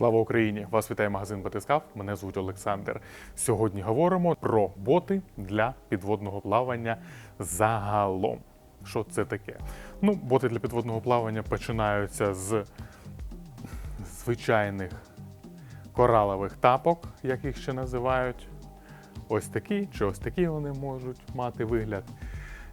Слава Україні! Вас вітає магазин Батискав. Мене звуть Олександр. Сьогодні говоримо про боти для підводного плавання загалом. Що це таке? Ну, боти для підводного плавання починаються з звичайних коралових тапок, як їх ще називають. Ось такі чи ось такі вони можуть мати вигляд.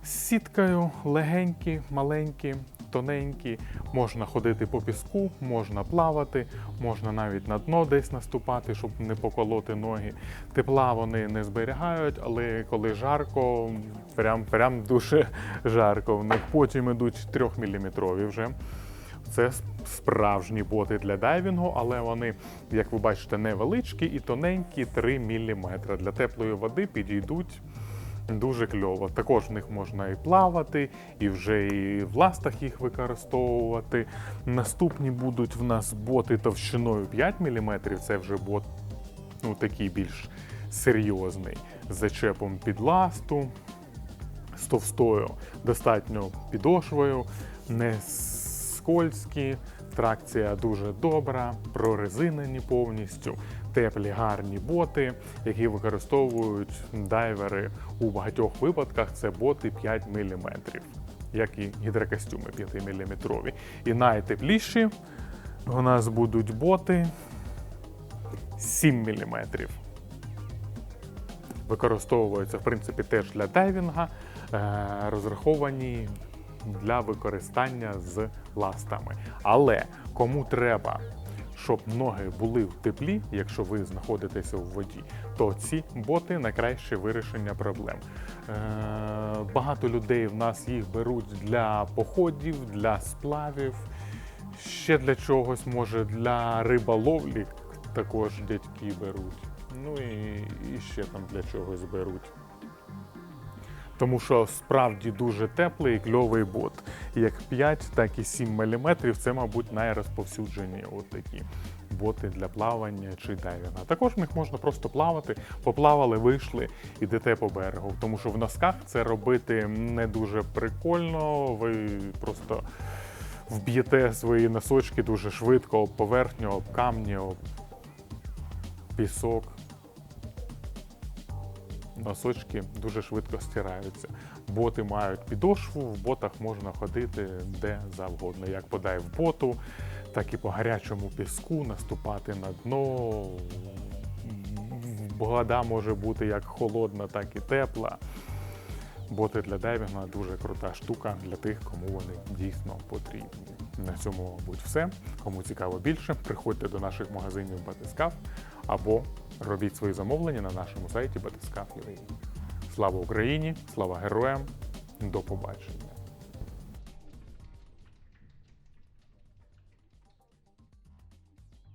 З сіткою легенькі, маленькі, тоненькі. Можна ходити по піску, можна плавати, можна навіть на дно десь наступати, щоб не поколоти ноги. Тепла вони не зберігають, але коли жарко, прям, прям дуже жарко. В них потім ідуть 3-мм вже. Це справжні боти для дайвінгу, але вони, як ви бачите, невеличкі і тоненькі 3 мм. Для теплої води підійдуть дуже кльово. Також в них можна і плавати, і вже і в ластах їх використовувати. Наступні будуть в нас боти товщиною 5 мм. Це вже бот ну, такий більш серйозний, з зачепом під ласту, з товстою достатньо підошвою, не скользькі, тракція дуже добра, прорезинені повністю, теплі гарні боти, які використовують дайвери у багатьох випадках. Це боти 5 мм, як і гідрокостюми 5 мм. І найтепліші у нас будуть боти 7 мм використовуються в принципі теж для дайвінга, е, розраховані для використання з ластами. Але кому треба, щоб ноги були в теплі, якщо ви знаходитеся в воді, то ці боти найкраще вирішення проблем. Е, Багато людей в нас їх беруть для походів, для сплавів, ще для чогось, може для риболовлі також дядьки беруть. Ну і, і ще там для чогось беруть. Тому що справді дуже теплий кльовий бот. Як 5, так і 7 мм це, мабуть, найрозповсюджені от такі боти для плавання чи дайвінга. Також в них можна просто плавати, поплавали, вийшли, ідете по берегу. Тому що в носках це робити не дуже прикольно. Ви просто вб'єте свої носочки дуже швидко об поверхню, об камні, об пісок. Носочки дуже швидко стираються. Боти мають підошву, в ботах можна ходити де завгодно. Як подай в боту, так і по гарячому піску наступати на дно. Вода може бути як холодна, так і тепла. Боти для дайвінга дуже крута штука для тих, кому вони дійсно потрібні. На цьому, мабуть, все. Кому цікаво більше, приходьте до наших магазинів Батискаф або робіть свої замовлення на нашому сайті BTSK.UA. Слава Україні! Слава героям! До побачення!